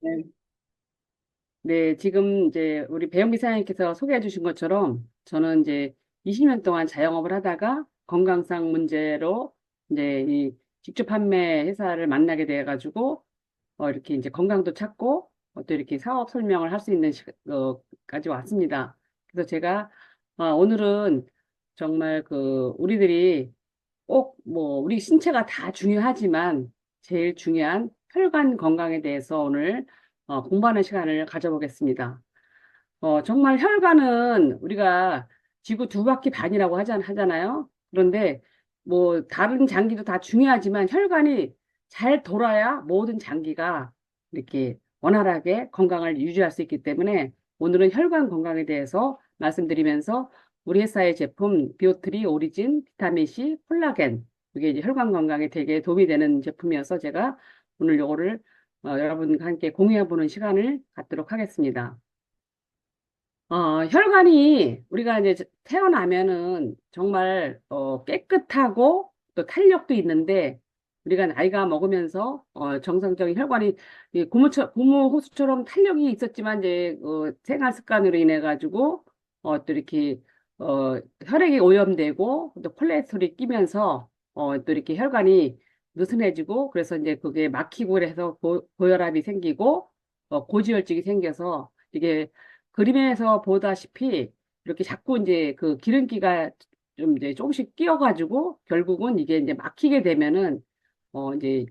네, 네, 지금 이제 우리 배영미 사장님께서 소개해 주신 것처럼 저는 이제 20년 동안 자영업을 하다가 건강상 문제로 이제 이 직접 판매 회사를 만나게 돼 가지고 어, 이렇게 이제 건강도 찾고 어, 또 이렇게 사업 설명을 할 수 있는 시까지 왔습니다. 그래서 제가 어, 오늘은 정말 그 우리들이 꼭 뭐 우리 신체가 다 중요하지만 제일 중요한 혈관 건강에 대해서 오늘 어, 공부하는 시간을 가져보겠습니다. 어, 정말 혈관은 우리가 지구 두 바퀴 반이라고 하잖, 하잖아요. 그런데 뭐 다른 장기도 다 중요하지만 혈관이 잘 돌아야 모든 장기가 이렇게 원활하게 건강을 유지할 수 있기 때문에 오늘은 혈관 건강에 대해서 말씀드리면서 우리 회사의 제품 비오트리 오리진 비타민C 콜라겐 이게 이제 혈관 건강에 되게 도움이 되는 제품이어서 제가 오늘 요거를 어, 여러분과 함께 공유해보는 시간을 갖도록 하겠습니다. 어, 혈관이 우리가 이제 태어나면은 정말 어, 깨끗하고 또 탄력도 있는데 우리가 나이가 먹으면서 어, 정상적인 혈관이 이 고무처, 고무 호수처럼 탄력이 있었지만 이제 어, 생활 습관으로 인해 가지고 어, 또 이렇게 어, 혈액이 오염되고 또 콜레스테롤이 끼면서 어, 또 이렇게 혈관이 느슨해지고 그래서 이제 그게 막히고 그래서 고, 고혈압이 생기고 어, 고지혈증이 생겨서 이게 그림에서 보다시피 이렇게 자꾸 이제 그 기름기가 좀 이제 조금씩 끼어가지고 결국은 이게 이제 막히게 되면은 어 이제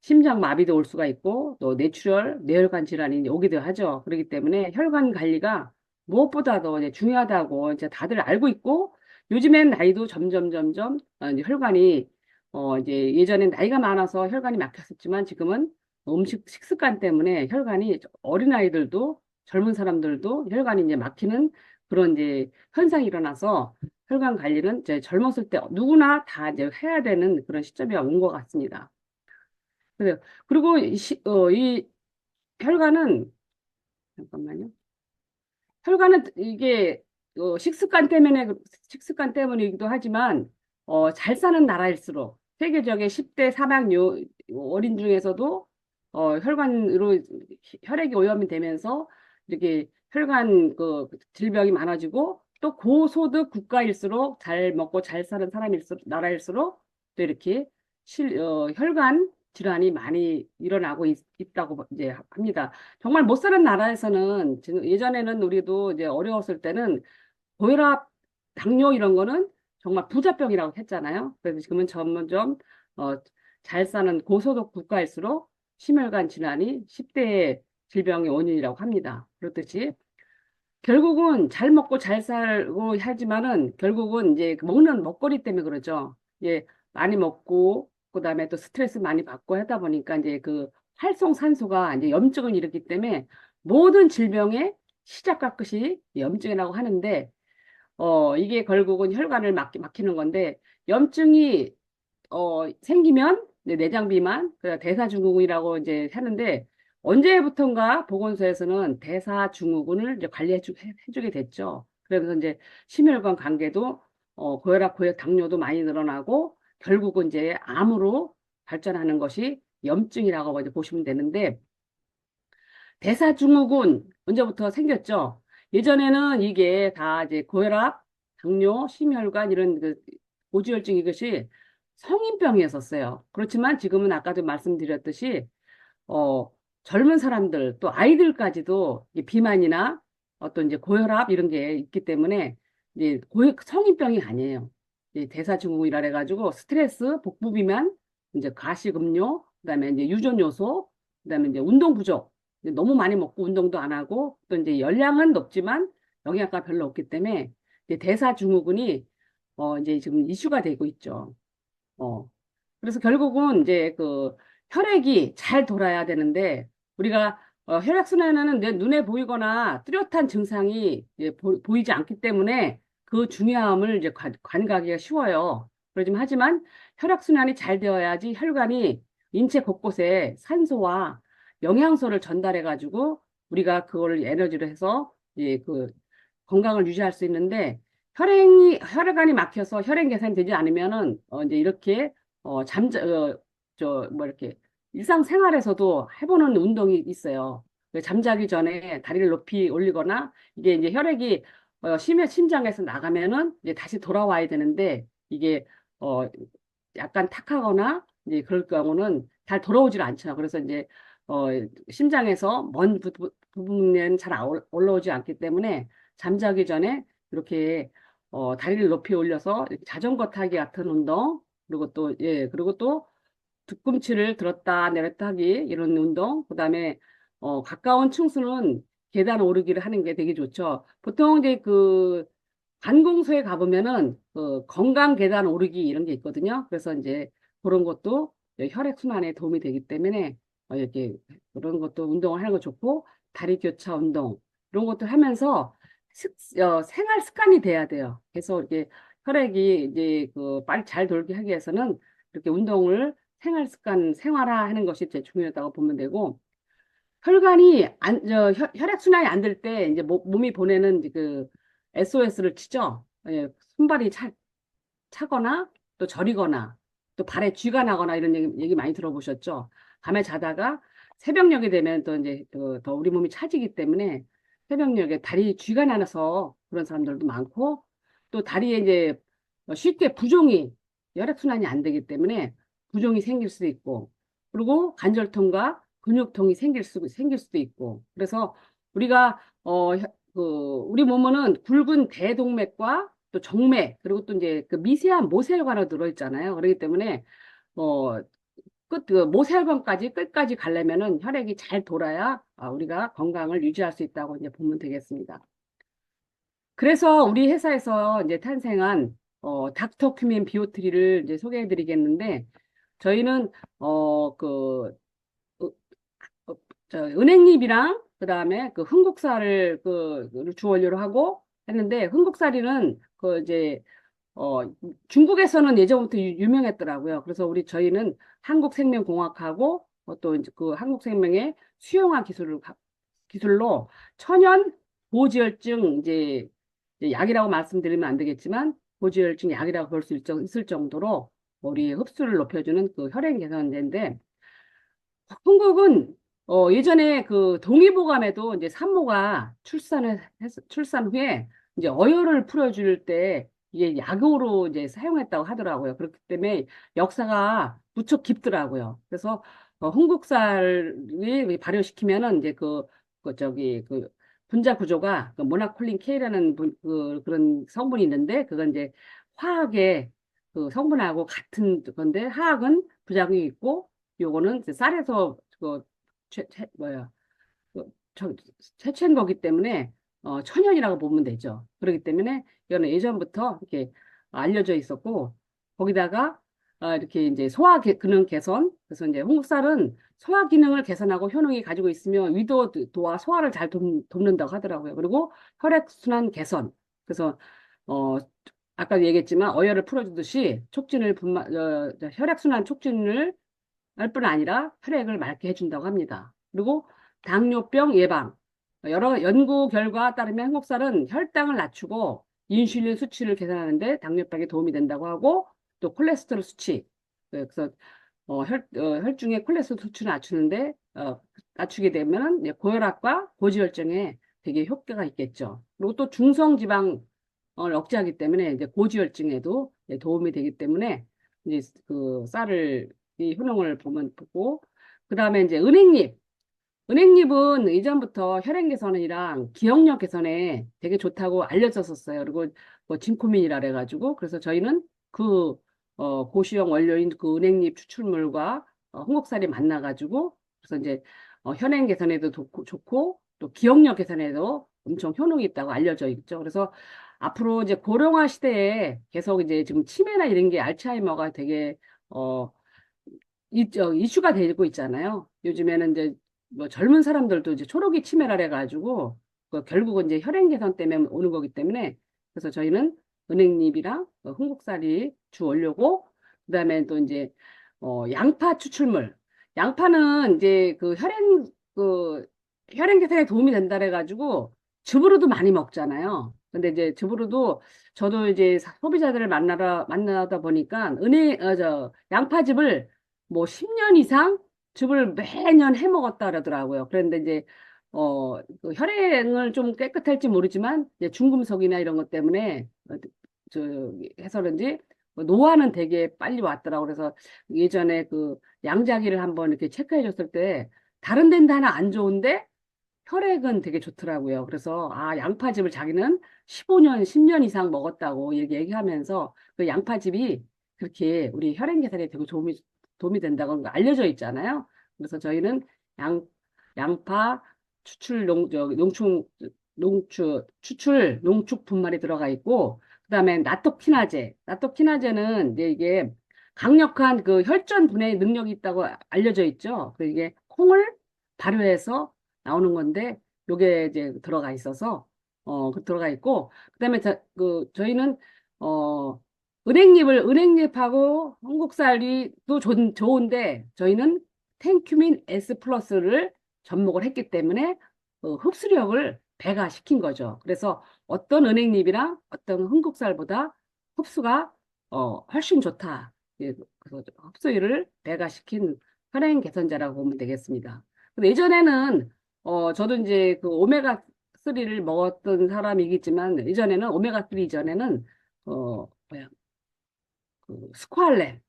심장 마비도 올 수가 있고 또 뇌출혈, 뇌혈관 질환이 오기도 하죠. 그렇기 때문에 혈관 관리가 무엇보다도 이제 중요하다고 이제 다들 알고 있고 요즘엔 나이도 점점 점점 어, 혈관이 어 이제 예전엔 나이가 많아서 혈관이 막혔었지만 지금은 음식 식습관 때문에 혈관이 어린아이들도 젊은 사람들도 혈관이 이제 막히는 그런 이제 현상이 일어나서 혈관 관리는 이제 젊었을 때 누구나 다 이제 해야 되는 그런 시점이 온 것 같습니다. 그리고 이, 시, 어, 이 혈관은 잠깐만요. 혈관은 이게 어, 식습관 때문에 식습관 때문이기도 하지만 어, 잘 사는 나라일수록 세계적인 10대 사망 요 어린 중에서도 어, 혈관으로 혈액이 오염이 되면서 이렇게 혈관 그 질병이 많아지고 또 고소득 국가일수록 잘 먹고 잘 사는 사람일수록 나라일수록 또 이렇게 실, 어, 혈관 질환이 많이 일어나고 있, 다고 이제 합니다. 정말 못 사는 나라에서는 예전에는 우리도 이제 어려웠을 때는 고혈압, 당뇨 이런 거는 정말 부자병이라고 했잖아요. 그래서 지금은 점점 어, 잘 사는 고소득 국가일수록 심혈관 질환이 10대 질병의 원인이라고 합니다. 그렇듯이 결국은 잘 먹고 잘 살고 하지만은 결국은 이제 그 먹는 먹거리 때문에 그러죠. 예, 많이 먹고 그다음에 또 스트레스 많이 받고 하다 보니까 이제 그 활성산소가 이제 염증을 일으키기 때문에 모든 질병의 시작과 끝이 염증이라고 하는데 어 이게 결국은 혈관을 막, 막히는 건데 염증이 어 생기면 내장 비만, 그 대사증후군이라고 이제 하는데 언제부턴가 보건소에서는 대사증후군을 이제 관리해 주, 해주게 됐죠. 그러면서 이제 심혈관 관계도 어, 고혈압, 고혈 당뇨도 많이 늘어나고 결국은 이제 암으로 발전하는 것이 염증이라고 이제 보시면 되는데 대사증후군 언제부터 생겼죠? 예전에는 이게 다 이제 고혈압, 당뇨, 심혈관 이런 그 고지혈증 이것이 성인병이었었어요. 그렇지만 지금은 아까도 말씀드렸듯이 어 젊은 사람들 또 아이들까지도 비만이나 어떤 이제 고혈압 이런 게 있기 때문에 이제 고 성인병이 아니에요. 이제 대사증후군이라 해가지고 스트레스, 복부 비만, 이제 가시음료, 그다음에 이제 유전 요소, 그다음에 이제 운동 부족. 너무 많이 먹고 운동도 안 하고 또 이제 열량은 높지만 영양가 별로 없기 때문에 이제 대사증후군이 어 이제 지금 이슈가 되고 있죠. 어. 그래서 결국은 이제 그 혈액이 잘 돌아야 되는데 우리가 어, 혈액순환에는 내 눈에 보이거나 뚜렷한 증상이 보, 이지 않기 때문에 그 중요함을 이제 관, 관가하기가 쉬워요. 그러지만 하지만 혈액순환이 잘 되어야지 혈관이 인체 곳곳에 산소와 영양소를 전달해 가지고 우리가 그걸 에너지로 해서 이제 그 건강을 유지할 수 있는데 혈행이 혈관이 막혀서 혈행 개선이 되지 않으면은 어 이제 이렇게 어 잠자 어, 저 뭐 이렇게 일상생활에서도 해보는 운동이 있어요. 그 잠자기 전에 다리를 높이 올리거나 이게 이제 혈액이 어, 심해 심장에서 나가면은 이제 다시 돌아와야 되는데 이게 어 약간 탁하거나 이제 그럴 경우는 잘 돌아오질 않죠. 그래서 이제 어 심장에서 먼 부, 부- 부분은 잘 아- 올라오지 않기 때문에 잠자기 전에 이렇게 어 다리를 높이 올려서 자전거 타기 같은 운동 그리고 또 예 그리고 또 뒤꿈치를 들었다 내렸다 하기 이런 운동 그다음에 어 가까운 층수는 계단 오르기를 하는 게 되게 좋죠. 보통 이제 그 관공서에 가보면은 그 건강 계단 오르기 이런 게 있거든요. 그래서 이제 그런 것도 혈액 순환에 도움이 되기 때문에 어, 이렇게 그런 것도 운동을 하는 거 좋고 다리 교차 운동 이런 것도 하면서 습, 어, 생활 습관이 돼야 돼요. 그래서 이렇게 혈액이 이제 그 빨리 잘 돌게 하기 위해서는 이렇게 운동을 생활 습관 생활화 하는 것이 제일 중요하다고 보면 되고 혈관이 안, 저, 혈, 혈액 순환이 안 될 때 이제 모- 몸이 보내는 그 SOS를 치죠. 예, 손발이 차, 차거나 또 저리거나 또 발에 쥐가 나거나 이런 얘기, 얘기 많이 들어보셨죠? 밤에 자다가 새벽녘이 되면 또 이제 그, 더 우리 몸이 차지기 때문에 새벽녘에 다리 쥐가 나서 그런 사람들도 많고 또 다리에 이제 쉽게 부종이 혈액순환이 안 되기 때문에 부종이 생길 수도 있고 그리고 관절통과 근육통이 생길 수 생길 수도 있고 그래서 우리가 어 그 우리 몸은 굵은 대동맥과 또 정맥 그리고 또 이제 그 미세한 모세혈관으로 들어 있잖아요. 그렇기 때문에 어 끝, 그 모세혈관까지 끝까지 가려면은 혈액이 잘 돌아야 아, 우리가 건강을 유지할 수 있다고 이제 보면 되겠습니다. 그래서 우리 회사에서 이제 탄생한 어, 닥터 큐민 비오트리를 이제 소개해 드리겠는데 저희는 어, 그 어, 어, 저 은행잎이랑 그다음에 그 흥국살을 그 주원료로 하고 했는데 흥국살이는 그 이제 어 중국에서는 예전부터 유- 유명했더라고요. 그래서 우리 저희는 한국생명공학하고 어, 또 이제 그 한국생명의 수용화 기술을 가- 기술로 천연 고지혈증 이제 약이라고 말씀드리면 안 되겠지만 고지혈증 약이라고 볼 수 있을 정도로 우리 흡수를 높여주는 그 혈액 개선제인데 한국은 어, 예전에 그 동의보감에도 이제 산모가 출산을 했, 출산 후에 이제 어혈을 풀어줄 때 이게 약으로 이제 사용했다고 하더라고요. 그렇기 때문에 역사가 무척 깊더라고요. 그래서 어, 홍국살이 발효시키면은 이제 그, 그 저기 그 분자 구조가 그 모나콜린 K라는 분, 그, 그런 성분이 있는데 그건 이제 화학의 그 성분하고 같은 건데 화학은 부작용이 있고 요거는 이제 쌀에서 그 채, 채, 뭐야 그, 저, 채취한 거기 때문에 어, 천연이라고 보면 되죠. 그렇기 때문에 이거는 예전부터 이렇게 알려져 있었고 거기다가 어, 이렇게 이제 소화 기- 기능 개선 그래서 이제 홍국살은 소화 기능을 개선하고 효능이 가지고 있으면 위도와 소화를 잘 돕, 돕는다고 하더라고요. 그리고 혈액 순환 개선 그래서 어 아까 얘기했지만 어혈을 풀어주듯이 촉진을 분마, 어, 혈액 순환 촉진을 할 뿐 아니라 혈액을 맑게 해준다고 합니다. 그리고 당뇨병 예방. 여러 연구 결과에 따르면 한국살은 혈당을 낮추고 인슐린 수치를 개선하는데 당뇨병에 도움이 된다고 하고 또 콜레스테롤 수치. 그래서 어, 혈, 어, 혈중의 콜레스테롤 수치를 낮추는데 어, 낮추게 되면 고혈압과 고지혈증에 되게 효과가 있겠죠. 그리고 또 중성지방을 억제하기 때문에 이제 고지혈증에도 도움이 되기 때문에 이제 그 쌀을 이 효능을 보면 보고 그 다음에 이제 은행잎 은행잎은 이전부터 혈액 개선이랑 기억력 개선에 되게 좋다고 알려졌었어요. 그리고 뭐 진코민이라 그래가지고 그래서 저희는 그 어, 고시형 원료인 그 은행잎 추출물과 어, 홍국살이 만나가지고 그래서 이제 어, 혈액 개선에도 좋고, 좋고 또 기억력 개선에도 엄청 효능이 있다고 알려져 있죠. 그래서 앞으로 이제 고령화 시대에 계속 이제 지금 치매나 이런 게 알츠하이머가 되게 어 이, 저, 이슈가 되고 있잖아요. 요즘에는 이제 뭐 젊은 사람들도 이제 초록이 치매라 해가지고 그 결국은 이제 혈행 개선 때문에 오는 거기 때문에 그래서 저희는 은행잎이랑 어, 흥국살이 주 원료고 그다음에 또 이제 어 양파 추출물 양파는 이제 그 혈행 그 혈행 개선에 도움이 된다 해가지고 즙으로도 많이 먹잖아요. 근데 이제 즙으로도 저도 이제 소비자들을 만나러 만나다 보니까 은행 어 저 양파즙을 뭐 10년 이상 즙을 매년 해 먹었다 그러더라고요. 그런데 이제 어, 그 혈행을 좀 깨끗할지 모르지만 이제 중금속이나 이런 것 때문에 어, 저 해서 그런지 노화는 되게 빨리 왔더라고. 그래서 예전에 그 양자기를 한번 이렇게 체크해 줬을 때 다른 데는 하나 안 좋은데 혈액은 되게 좋더라고요. 그래서 아 양파즙을 자기는 15년, 10년 이상 먹었다고 얘기- 얘기하면서 그 양파즙이 그렇게 우리 혈액 개선에 되게 도움이 도움이 된다고 알려져 있잖아요. 그래서 저희는 양 양파 추출 농, 저, 농축, 농축, 추출, 농축 분말이 들어가 있고, 그 다음에 나토키나제. 나토키나제는 이제 이게 강력한 그 혈전 분해 능력이 있다고 알려져 있죠. 그 이게 콩을 발효해서 나오는 건데, 요게 이제 들어가 있어서, 어, 그 들어가 있고, 그 다음에 저, 그, 저희는, 어, 은행잎을, 은행잎하고 홍국살이 또 좋, 좋은데, 저희는 텐큐민 S 플러스를 접목을 했기 때문에 어, 흡수력을 배가시킨 거죠. 그래서 어떤 은행잎이랑 어떤 흥국살보다 흡수가 어, 훨씬 좋다. 예, 그래서 흡수율을 배가시킨 혈행 개선제라고 보면 되겠습니다. 근데 예전에는 어, 저도 이제 그 오메가 3를 먹었던 사람이겠지만 예전에는 오메가 3 이전에는 어 뭐야 스코알렘,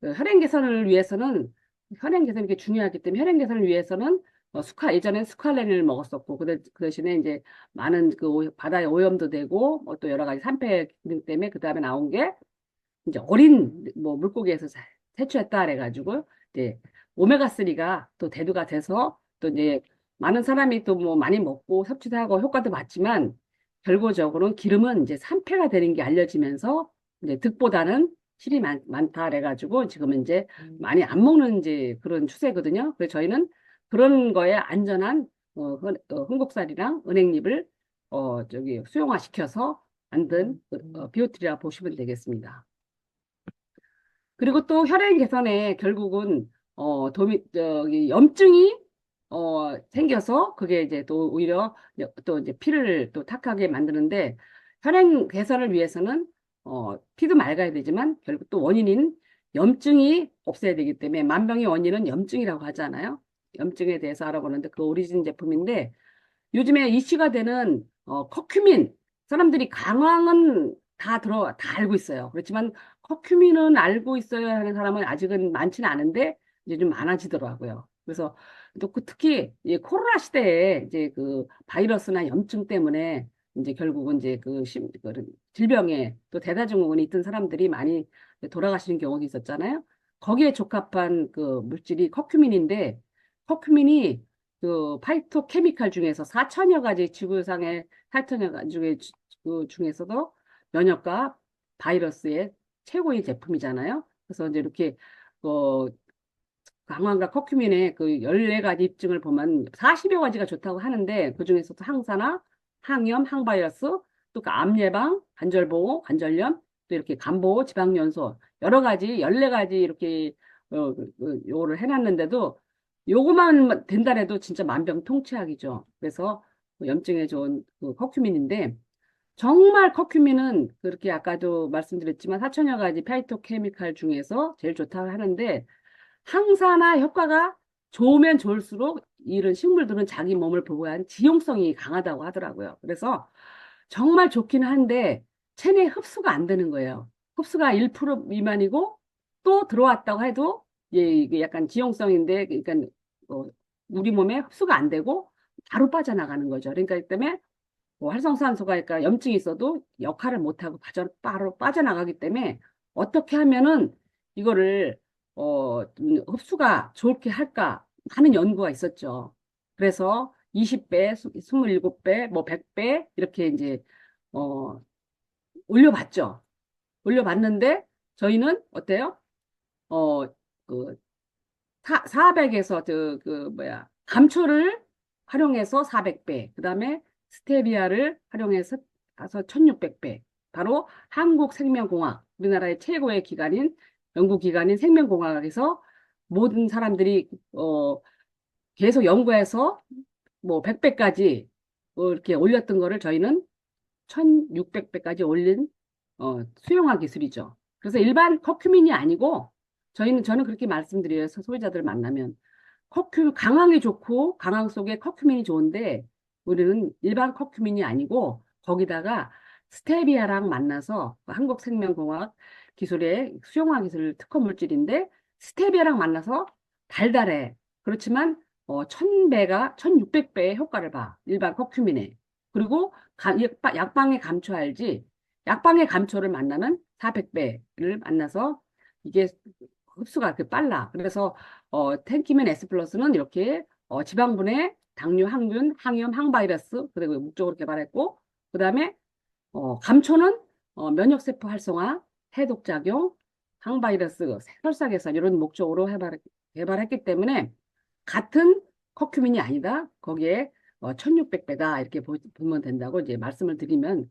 그 혈행 개선을 위해서는 혈행 개선이 게 중요하기 때문에 혈행 개선을 위해서는 어, 스카 예전엔 스칼렌을 먹었었고 그, 그, 대신에 이제 많은 그 오, 바다에 오염도 되고 뭐 또 여러 가지 산패 기능 때문에 그 다음에 나온 게 이제 어린 뭐 물고기에서 채취했다 그래가지고 이제 오메가 3가 또 대두가 돼서 또 이제 많은 사람이 또 뭐 많이 먹고 섭취도 하고 효과도 봤지만 결과적으로는 기름은 이제 산패가 되는 게 알려지면서 이제 득보다는 실이 많, 많다 그래가지고 지금은 이제 많이 안 먹는 이제 그런 추세거든요. 그래서 저희는 그런 거에 안전한 어, 흥- 어, 흥국살이랑 은행잎을 어, 저기 수용화시켜서 만든 어, 비오트리라 보시면 되겠습니다. 그리고 또 혈액 개선에 결국은 어, 도미, 저기 염증이 어, 생겨서 그게 이제 또 오히려 또 이제 피를 또 탁하게 만드는데 혈액 개선을 위해서는 어, 피도 맑아야 되지만 결국 또 원인인 염증이 없어야 되기 때문에 만병의 원인은 염증이라고 하잖아요. 염증에 대해서 알아보는데 그 오리진 제품인데 요즘에 이슈가 되는 어, 커큐민 사람들이 강황은 다 들어 다 알고 있어요. 그렇지만 커큐민은 알고 있어야 하는 사람은 아직은 많지는 않은데 이제 좀 많아지더라고요. 그래서 또 그 특히 이 코로나 시대에 이제 그 바이러스나 염증 때문에 이제 결국은 이제 그 심, 그 질병에 또 대사증후군이 있던 사람들이 많이 돌아가시는 경우도 있었잖아요. 거기에 적합한 그 물질이 커큐민인데 커큐민이 그 파이토케미칼 중에서 4천여 가지 지구상의 4천여 가지 중에, 그 중에서도 면역과 바이러스의 최고의 제품이잖아요. 그래서 이제 이렇게 어 강황과 커큐민의 그 14가지 입증을 보면 40여 가지가 좋다고 하는데 그중에서도 항산화, 항염, 항바이러스, 또그암 예방, 관절 보호, 관절염, 또 이렇게 간 보호, 지방 연소 여러 가지 14가지 이렇게 어, 그, 그 요거를 해놨는데도 요거만 된다래도 진짜 만병통치약이죠. 그래서 그 염증에 좋은 그 커큐민인데 정말 커큐민은 그렇게 아까도 말씀드렸지만 4천여 가지 파이토케미칼 중에서 제일 좋다고 하는데 항산화 효과가 좋으면 좋을수록 이런 식물들은 자기 몸을 보호한 지용성이 강하다고 하더라고요. 그래서 정말 좋긴 한데 체내 흡수가 안 되는 거예요. 흡수가 1% 미만이고 또 들어왔다고 해도 예, 이게 약간 지용성인데 그러니까 어, 우리 몸에 흡수가 안 되고 바로 빠져나가는 거죠. 그러니까 이 때문에 뭐 활성산소가 그러니까 염증이 있어도 역할을 못하고 바로 빠져나가기 때문에 어떻게 하면은 이거를 어, 좀 흡수가 좋게 할까 하는 연구가 있었죠. 그래서 20배, 27배, 뭐 100배 이렇게 이제 어, 올려봤죠. 올려봤는데 저희는 어때요? 어, 그 400에서 그, 그 뭐야 감초를 활용해서 400배, 그 다음에 스테비아를 활용해서 1600배. 바로 한국생명공학, 우리나라의 최고의 기관인 연구기관인 생명공학에서 모든 사람들이 어 계속 연구해서 뭐 100배까지 뭐 이렇게 올렸던 거를 저희는 1600배까지 올린 어, 수용화 기술이죠. 그래서 일반 커큐민이 아니고 저희는 저는 그렇게 말씀드려요. 소비자들 만나면 커큐, 강황이 좋고 강황 속에 커큐민이 좋은데 우리는 일반 커큐민이 아니고 거기다가 스테비아랑 만나서 한국생명공학 기술의 수용화 기술 특허 물질인데 스테비아랑 만나서 달달해. 그렇지만 어, 1000배가 1600배의 효과를 봐. 일반 커큐민에. 그리고 가, 약방의 감초 알지? 약방의 감초를 만나면 400배를 만나서 이게 흡수가 그 빨라. 그래서 어, 텐키멘 S 플러스는 이렇게 어, 지방분해, 당뇨, 항균, 항염, 항바이러스 그리고 목적으로 개발했고 그 다음에 어, 감초는 어, 면역세포 활성화, 해독작용, 항바이러스, 혈사 개선 이런 목적으로 개발, 개발했기 때문에 같은 커큐민이 아니다. 거기에 어, 1600배다 이렇게 보, 면 된다고 이제 말씀을 드리면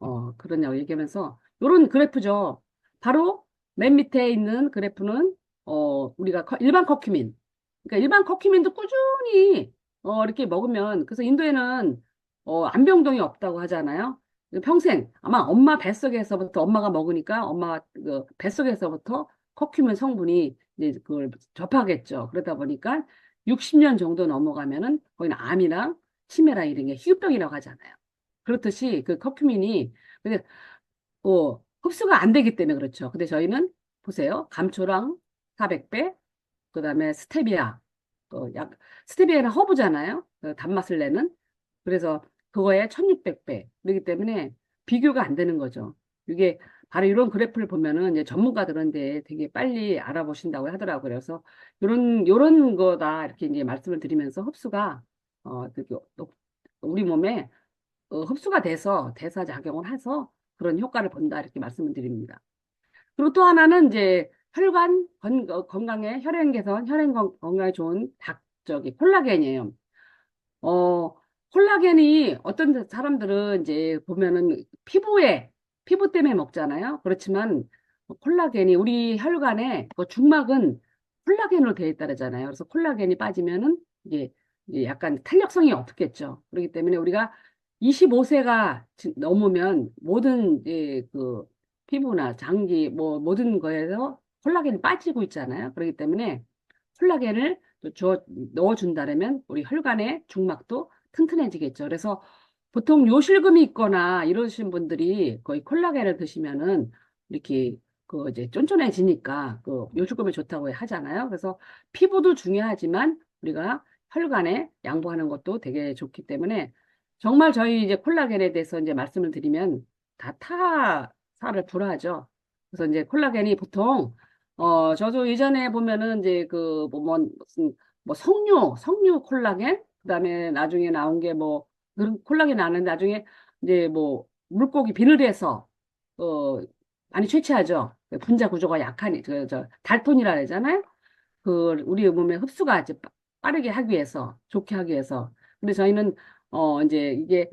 어, 그러냐고 얘기하면서 이런 그래프죠. 바로 맨 밑에 있는 그래프는 어, 우리가 커, 일반 커큐민. 그러니까 일반 커큐민도 꾸준히 어, 이렇게 먹으면 그래서 인도에는 어, 안병동이 없다고 하잖아요. 평생 아마 엄마 뱃속에서부터 엄마가 먹으니까 엄마 그 뱃속에서부터 커큐민 성분이 이제 그걸 접하겠죠. 그러다 보니까 60년 정도 넘어가면은 거기는 암이랑 치매랑 이런 게 희귀병이라고 하잖아요. 그렇듯이 그 커큐민이 근데 어, 흡수가 안 되기 때문에 그렇죠. 근데 저희는 보세요. 감초랑 400배, 그 다음에 스테비아, 어, 약, 스테비아는 허브잖아요. 그 단맛을 내는. 그래서 그거에 1600배. 그렇기 때문에 비교가 안 되는 거죠. 이게 바로 이런 그래프를 보면은 이제 전문가들은 이제 되게 빨리 알아보신다고 하더라고요. 그래서 이런 요런 거다 이렇게 이제 말씀을 드리면서 흡수가 어 되게 우리 몸에 어, 흡수가 돼서 대사 작용을 해서 그런 효과를 본다 이렇게 말씀을 드립니다. 그리고 또 하나는 이제 혈관 건, 어, 건강에 혈행 개선, 혈행 건 강에 좋은 닭 저기 콜라겐이에요. 어 콜라겐이 어떤 사람들은 이제 보면은 피부에 피부 때문에 먹잖아요. 그렇지만 콜라겐이 우리 혈관에 그 중막은 콜라겐으로 되어 있다잖아요. 그래서 콜라겐이 빠지면은 이게 약간 탄력성이 없겠죠. 그렇기 때문에 우리가 25세가 넘으면 모든 그 피부나 장기 뭐 모든 거에서 콜라겐이 빠지고 있잖아요. 그렇기 때문에 콜라겐을 줘 넣어준다면 우리 혈관의 중막도 튼튼해지겠죠. 그래서 보통 요실금이 있거나 이러신 분들이 거의 콜라겐을 드시면은 이렇게 그 이제 쫀쫀해지니까 그 요실금이 좋다고 하잖아요. 그래서 피부도 중요하지만 우리가 혈관에 양보하는 것도 되게 좋기 때문에 정말 저희 이제 콜라겐에 대해서 이제 말씀을 드리면 다 타사를 불하죠. 그래서 이제 콜라겐이 보통 어 저도 예전에 보면은 이제 그뭐 뭐, 무슨 뭐 석류 석류 콜라겐 그다음에 나중에 나온 게뭐 그런 콜라겐 나는데 나중에 이제 뭐 물고기 비늘 에서 어 많이 채취하죠. 분자 구조가 약하니 그 저 달톤이라 그러잖아요. 그 우리 몸에 흡수가 이제 빠르게 하기 위해서 좋게 하기 위해서. 근데 저희는 어 이제 이게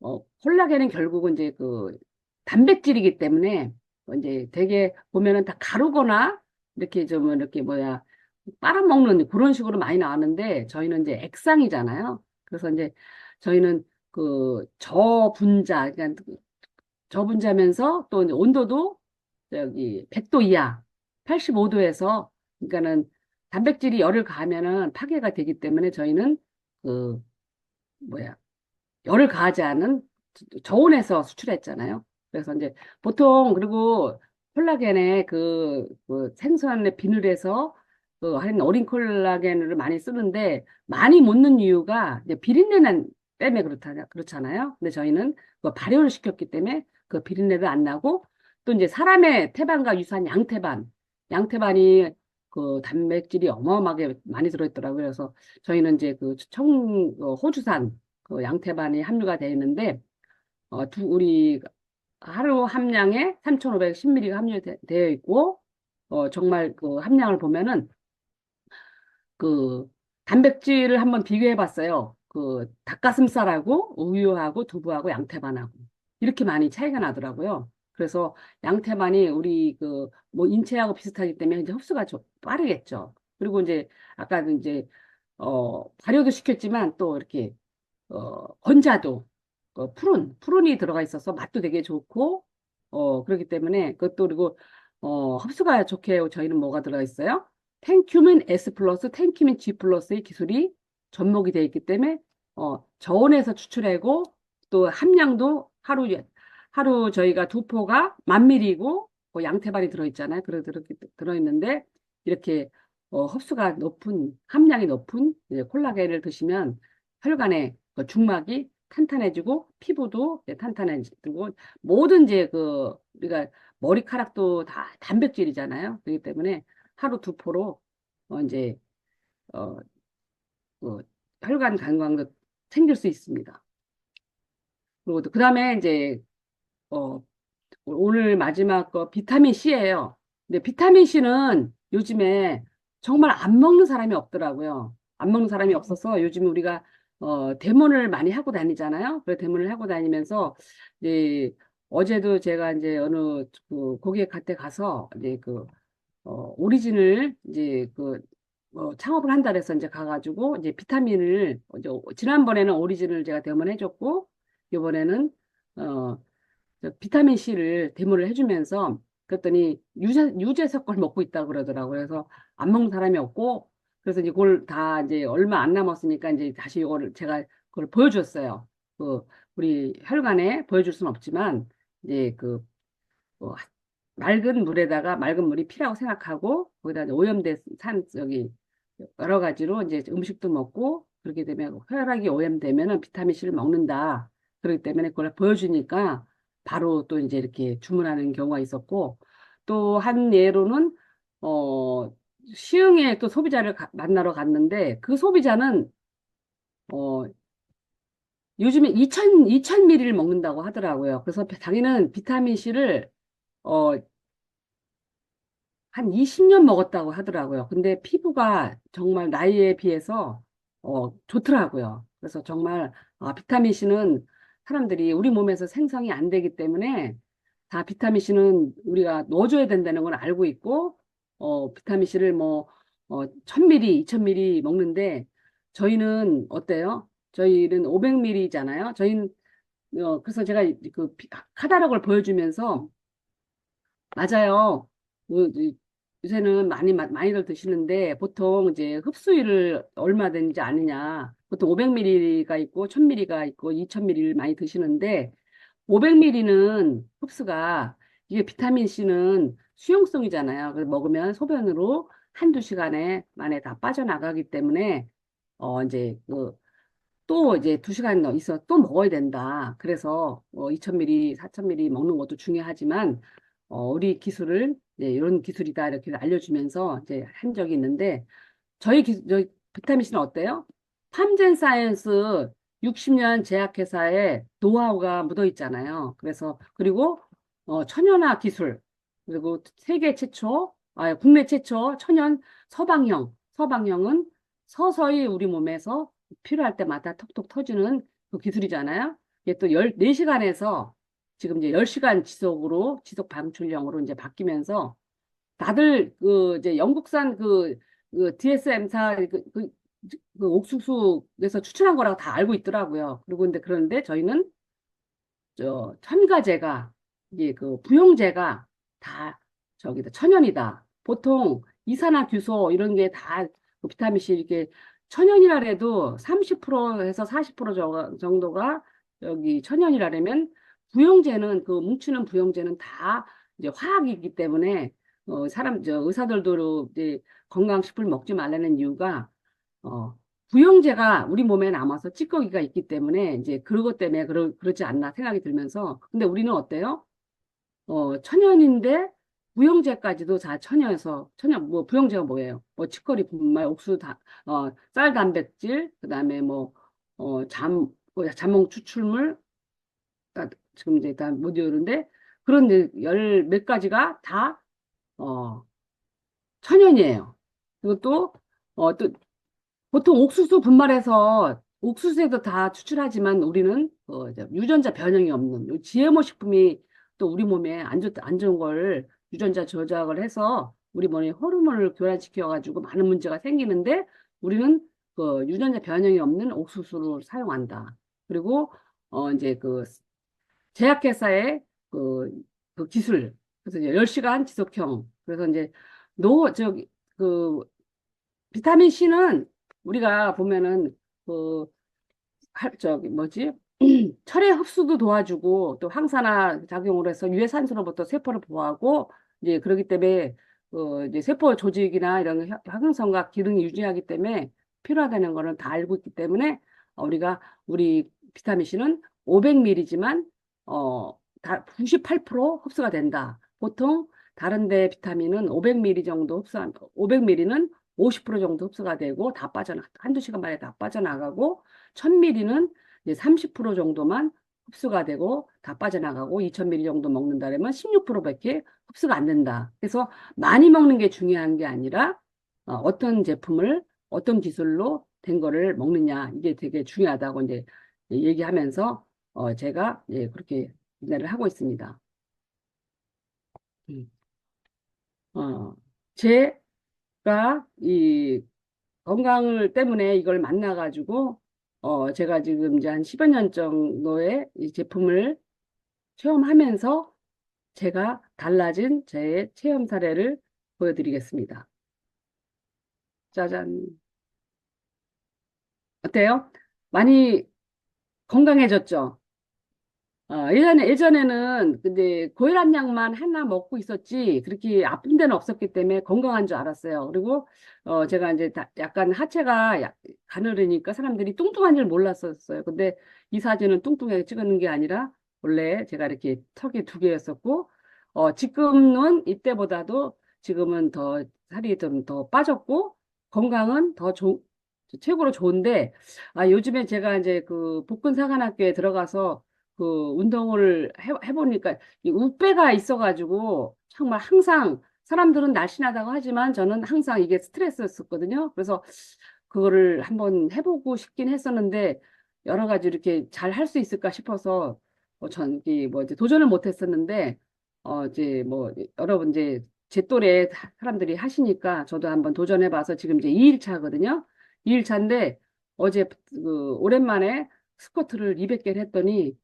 어 콜라겐은 결국은 이제 그 단백질이기 때문에 이제 되게 보면은 다 가루거나 이렇게 좀 이렇게 뭐야 빨아먹는 그런 식으로 많이 나왔는데 저희는 이제 액상이잖아요. 그래서 이제 저희는 그 저분자, 그러니까 저분자면서 또 온도도 여기 100도 이하, 85도에서 그러니까는 단백질이 열을 가하면은 파괴가 되기 때문에 저희는 그 뭐야 열을 가하지 않은 저온에서 수출했잖아요. 그래서 이제 보통 그리고 콜라겐의 그, 그 생선의 비늘에서 그한 어린 콜라겐을 많이 쓰는데 많이 못 넣는 이유가 이제 비린내는 때문에 그렇다 그렇잖아요. 근데 저희는 그 발효를 시켰기 때문에 그 비린내도 안 나고 또 이제 사람의 태반과 유사한 양태반, 양태반이 그 단백질이 어마어마하게 많이 들어있더라고요. 그래서 저희는 이제 그 청, 어, 호주산 그 양태반이 함유가 되어 있는데, 어, 두, 우리 하루 함량에 3,510mg가 함유되어 있고, 어, 정말 그 함량을 보면은 그 단백질을 한번 비교해 봤어요. 그 닭가슴살하고 우유하고 두부하고 양태반하고 이렇게 많이 차이가 나더라고요. 그래서 양태반이 우리 그 뭐 인체하고 비슷하기 때문에 이제 흡수가 좀 빠르겠죠. 그리고 이제 아까 이제 어 발효도 시켰지만 또 이렇게 어 건자도 어, 푸른 푸른이 들어가 있어서 맛도 되게 좋고 어 그렇기 때문에 그것도 그리고 어 흡수가 좋게 저희는 뭐가 들어가 있어요? 텐큐민 S 플러스, 텐큐민 G 플러스의 기술이 접목이 되어 있기 때문에 어, 저온에서 추출하고 또 함량도 하루 하루 저희가 두 포가 만 밀리고 뭐 양태반이 들어있잖아요. 그래 그렇게 들어있는데 이렇게 어, 흡수가 높은 함량이 높은 콜라겐을 드시면 혈관의 그 중막이 탄탄해지고 피부도 탄탄해지고 모든 이제 그 우리가 머리카락도 다 단백질이잖아요. 그렇기 때문에 하루 두 포로 어, 이제 어, 그 혈관 건강도 챙길 수 있습니다. 그리고 그 다음에 이제 어, 오늘 마지막 거 비타민 C예요. 근데 비타민 C는 요즘에 정말 안 먹는 사람이 없더라고요. 안 먹는 사람이 없어서 요즘 우리가 어, 대문을 많이 하고 다니잖아요. 그래 대문을 하고 다니면서 이제 어제도 제가 이제 어느 그 고객 한테 가서 이제 그 어, 오리진을 이제 그 어, 창업을 한다 그래서 이제 가가지고 이제 비타민을 이제 지난번에는 오리진을 제가 대문해줬고 이번에는 어 비타민 C를 대문을 해주면서 그랬더니 유재 유재석 걸 먹고 있다 그러더라고요. 그래서 안 먹는 사람이 없고 그래서 이제 그걸 다 이제 얼마 안 남았으니까 이제 다시 이거를 제가 그걸 보여줬어요. 그 우리 혈관에 보여줄 수는 없지만 이제 그 뭐 맑은 물에다가 맑은 물이 피라고 생각하고 거기다 오염된 산 여기 여러 가지로 이제 음식도 먹고 그렇게 되면 혈액이 오염되면은 비타민 C를 먹는다. 그렇기 때문에 그걸 보여주니까 바로 또 이제 이렇게 주문하는 경우가 있었고 또 한 예로는 어 시흥에 또 소비자를 가, 만나러 갔는데 그 소비자는 어 요즘에 2000 2000ml를 먹는다고 하더라고요. 그래서 자기는 비타민 C를 어 한 20년 먹었다고 하더라고요. 근데 피부가 정말 나이에 비해서 어, 좋더라고요. 그래서 정말 아, 비타민 C는 사람들이 우리 몸에서 생성이 안 되기 때문에 다 비타민 C는 우리가 넣어줘야 된다는 걸 알고 있고 어, 비타민 C를 뭐 어, 1000ml, 2000ml 먹는데 저희는 어때요? 저희는 500ml잖아요. 저희는 어, 그래서 제가 그 카다록을 보여주면서 맞아요. 뭐, 요새는 많이, 많이들 드시는데, 보통 이제 흡수율을 얼마 되는지 아느냐. 보통 500ml가 있고, 1000ml가 있고, 2000ml를 많이 드시는데, 500ml는 흡수가, 이게 비타민C는 수용성이잖아요. 그래서 먹으면 소변으로 한두 시간에 만에 다 빠져나가기 때문에, 어, 이제, 그, 또 이제 두 시간 더 있어 또 먹어야 된다. 그래서 어, 2000ml, 4000ml 먹는 것도 중요하지만 어, 우리 기술을 네, 이런 기술이다 이렇게 알려주면서 이제 한 적이 있는데 저희 기, 저희 비타민C는 어때요? 팜젠 사이언스 60년 제약회사의 노하우가 묻어 있잖아요. 그래서 그리고 어, 천연화 기술 그리고 세계 최초 아, 국내 최초 천연 서방형 서방형은 서서히 우리 몸에서 필요할 때마다 톡톡 터지는 그 기술이잖아요. 이게 또 14시간에서 지금 이제 10시간 지속으로, 지속 방출형으로 이제 바뀌면서 다들 그 이제 영국산 그, 그 DSM사 그, 그, 그 옥수수에서 추출한 거라고 다 알고 있더라고요. 그리고 근데 그런데 저희는 저 첨가제가 이게 그 부용제가 다 저기다 천연이다. 보통 이산화규소 이런 게 다 그 비타민C 이렇게 천연이라 해도 30%에서 40% 정도가 여기 천연이라면 부용제는 그 뭉치는 부용제는 다 이제 화학이기 때문에 어 사람 저 의사들도 이제 건강식품 먹지 말라는 이유가 어 부용제가 우리 몸에 남아서 찌꺼기가 있기 때문에 이제 그것 때문에 그러, 그러지 않나 생각이 들면서 근데 우리는 어때요? 어 천연인데 부용제까지도 다 천연에서 천연 뭐 부용제가 뭐예요? 뭐 치커리 분말, 옥수 다, 어, 쌀 단백질, 그다음에 뭐 어잠 뭐, 자몽 추출물 지금 이제 다 못 외우는데 그런 열 몇 가지가 다 어, 천연이에요. 그리고 또, 어, 또 보통 옥수수 분말에서 옥수수에도 다 추출하지만 우리는 어, 유전자 변형이 없는 GMO 식품이 또 우리 몸에 안, 좋, 안 좋은 걸 유전자 조작을 해서 우리 몸에 호르몬을 교란시켜 가지고 많은 문제가 생기는데 우리는 그 유전자 변형이 없는 옥수수를 사용한다. 그리고 어 이제 그 제약회사의 그, 그 기술, 그래서 이제 10시간 지속형, 그래서 이제 노, 저기, 그, 비타민 C는 우리가 보면은 그 할- 저기 뭐지? 철의 흡수도 도와주고 또 항산화 작용을 해서 유해산소로부터 세포를 보호하고 이제 그렇기 때문에 어 이제 세포 조직이나 이런 혀- 형성과 기능이 유지하기 때문에 필요하다는 거는 다 알고 있기 때문에 어, 우리가 우리 비타민 C는 500ml지만 어다 98% 흡수가 된다. 보통 다른 데 비타민은 500ml 정도 흡수 500ml는 50% 정도 흡수가 되고 다 빠져나 한두 시간 만에 다 빠져나가고 1000ml는 이제 30% 정도만 흡수가 되고 다 빠져나가고 2000ml 정도 먹는다면 16%밖에 흡수가 안 된다. 그래서 많이 먹는 게 중요한 게 아니라 어, 어떤 제품을 어떤 기술로 된 거를 먹느냐 이게 되게 중요하다고 이제 얘기하면서 어, 제가 예, 그렇게 인내를 하고 있습니다. 음. 어, 제가 이 건강을 때문에 이걸 만나가지고, 어, 제가 지금 이제 한 10여 년 정도의 이 제품을 체험하면서 제가 달라진 제 체험 사례를 보여드리겠습니다. 짜잔. 어때요? 많이 건강해졌죠? 어, 예전에, 예전에는 근데 고혈압 약만 하나 먹고 있었지 그렇게 아픈 데는 없었기 때문에 건강한 줄 알았어요. 그리고 어, 제가 이제 다- 약간 하체가 약- 가늘으니까 사람들이 뚱뚱한 줄 몰랐었어요. 근데 이 사진은 뚱뚱하게 찍었는 게 아니라 원래 제가 이렇게 턱이 두 개였었고 어, 지금은 이때보다도 지금은 더 살이 좀 더 빠졌고 건강은 더 좋, 최고로 좋은데 아, 요즘에 제가 이제 그 복근사관학교에 들어가서 그 운동을 해, 해보니까 이 우배가 있어가지고 정말 항상 사람들은 날씬하다고 하지만 저는 항상 이게 스트레스였었거든요. 그래서 그거를 한번 해보고 싶긴 했었는데 여러 가지 이렇게 잘 할 수 있을까 싶어서 어, 전 이게 뭐 이제 도전을 못 했었는데 어 이제 뭐 여러분 이제 제 또래 사- 사람들이 하시니까 저도 한번 도전해 봐서 지금 이제 2일 차거든요. 2일 차인데 어제 그 오랜만에 스쿼트를 200개를 했더니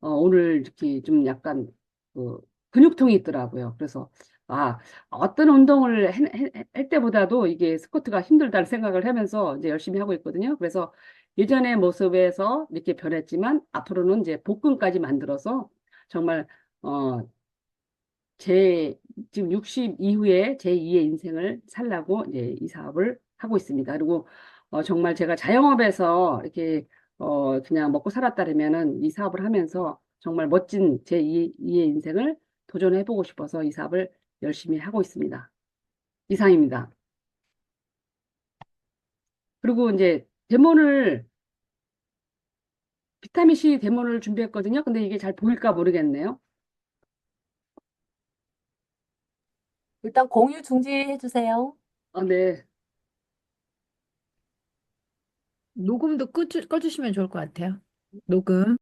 어, 오늘 이렇게 좀 약간 그 근육통이 있더라고요. 그래서 아 어떤 운동을 해- 해- 할 때보다도 이게 스쿼트가 힘들다는 생각을 하면서 이제 열심히 하고 있거든요. 그래서 예전의 모습에서 이렇게 변했지만 앞으로는 이제 복근까지 만들어서 정말 어 제 지금 60 이후에 제 2의 인생을 살라고 이제 이 사업을 하고 있습니다. 그리고 어, 정말 제가 자영업에서 이렇게 어, 그냥 먹고 살았다면은 이 사업을 하면서 정말 멋진 제 2, 의 인생을 도전해보고 싶어서 이 사업을 열심히 하고 있습니다. 이상입니다. 그리고 이제 데모를 비타민 C 데모를 준비했거든요. 근데 이게 잘 보일까 모르겠네요. 일단 공유 중지해 주세요. 아, 네. 녹음도 끄주, 꺼주시면 좋을 것 같아요. 녹음.